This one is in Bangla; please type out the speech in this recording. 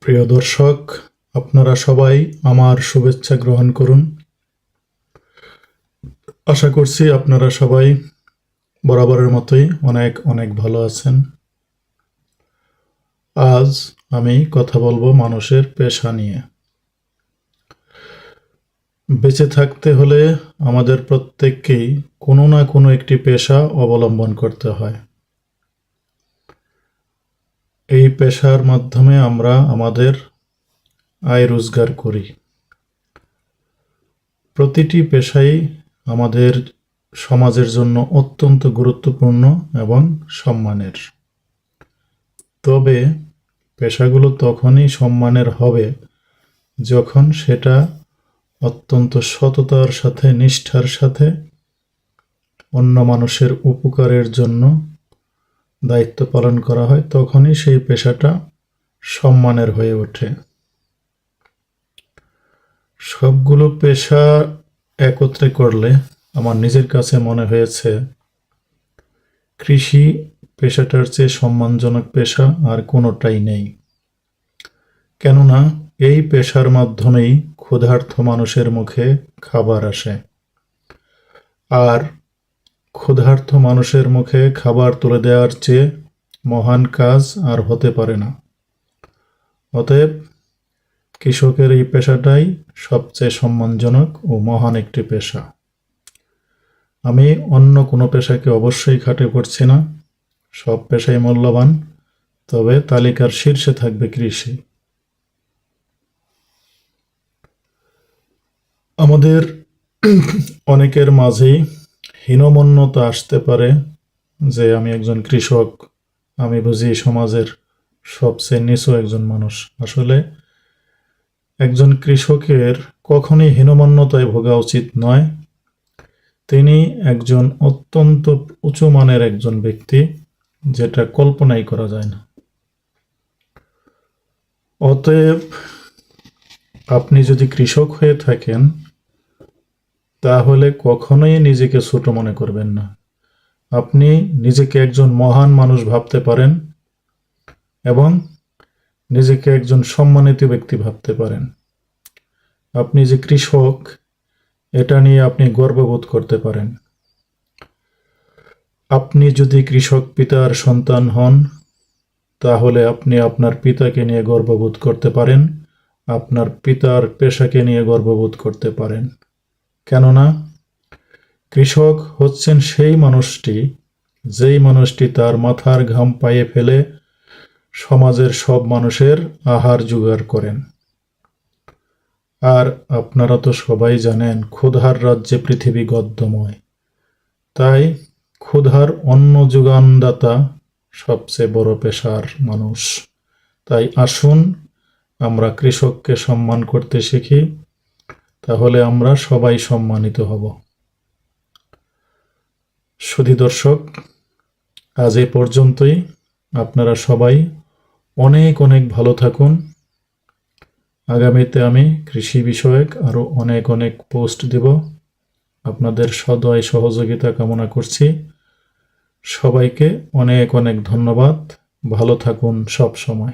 প্রিয় দর্শক, আপনারা সবাই আমার শুভেচ্ছা গ্রহণ করুন। আশা করছি আপনারা সবাই বরাবরের মতোই অনেক অনেক ভালো আছেন। আজ আমি কথা বলব মানুষের পেশা নিয়ে। বেঁচে থাকতে হলে আমাদের প্রত্যেককেই কোনো না কোনো একটি পেশা অবলম্বন করতে হয়। এই পেশার মাধ্যমে আমরা আমাদের আয় রোজগার করি। প্রতিটি পেশাই আমাদের সমাজের জন্য অত্যন্ত গুরুত্বপূর্ণ এবং সম্মানের। তবে পেশাগুলো তখনই সম্মানের হবে যখন সেটা অত্যন্ত সততার সাথে, নিষ্ঠার সাথে অন্য মানুষের উপকারের জন্য দায়িত্ব পালন করা হয়, তখনই সেই পেশাটা সম্মানের হয়ে ওঠে। সবগুলো পেশা একত্রে করলে আমার নিজের কাছে মনে হয়েছে, কৃষি পেশাটার চেয়ে সম্মানজনক পেশা আর কোনোটাই নেই। কেননা, এই পেশার মাধ্যমেই ক্ষুধার্ত মানুষের মুখে খাবার আসে। আর ক্ষুধার্ত মানুষের মুখে খাবার তুলে দেওয়ার চেয়ে মহান কাজ আর হতে পারে না। অতএব কৃষকের এই পেশাটাই সবচেয়ে সম্মানজনক ও মহান একটি পেশা। আমি অন্য কোনো পেশাকে অবশ্যই খাটে করছি না। সব পেশাই মূল্যবান, তবে তালিকার শীর্ষে থাকবে কৃষি। আমাদের অনেকের মাঝেই হীনমন্যতা আসতে পারে যে আমি একজন কৃষক, আমি বুঝি সমাজের সবচেয়ে নিচু একজন মানুষ। আসলে একজন কৃষকের কখনই হীনমন্যতায় ভোগা উচিত নয়। তিনি একজন অত্যন্ত উঁচু মানের একজন ব্যক্তি, যেটা কল্পনাই করা যায় না। অতএব আপনি যদি কৃষক হয়ে থাকেন তাহলে কখনোই নিজেকে ছোট মনে করবেন না। আপনি নিজেকে একজন মহান মানুষ ভাবতে পারেন এবং নিজেকে একজন সম্মানিত ব্যক্তি ভাবতে পারেন। আপনি যে কৃষক, এটা নিয়ে আপনি গর্ববোধ করতে পারেন। আপনি যদি কৃষক পিতার সন্তান হন, তাহলে আপনি আপনার পিতাকে নিয়ে গর্ববোধ করতে পারেন, আপনার পিতার পেশাকে নিয়ে গর্ববোধ করতে পারেন। কেননা কৃষক হচ্ছেন সেই মানুষটি, যেই মানুষটি তার মাথার ঘাম পায়ে ফেলে সমাজের সব মানুষের আহার জোগাড় করেন। আর আপনারা তো সবাই জানেন, ক্ষুধার রাজ্যে পৃথিবী গদ্যময়। তাই ক্ষুধার অন্ন যোগানদাতা সবচেয়ে বড় পেশার মানুষ। তাই আসুন, আমরা কৃষককে সম্মান করতে শিখি। তাহলে আমরা সবাই সম্মানিত হব। সুধী দর্শক, আজ এ পর্যন্তই। আপনারা সবাই অনেক অনেক ভালো থাকুন। আগামীতে আমি কৃষি বিষয়ক আরও অনেক অনেক পোস্ট দেব। আপনাদের সদয় সহযোগিতা কামনা করছি। সবাইকে অনেক অনেক ধন্যবাদ। ভালো থাকুন সব সময়।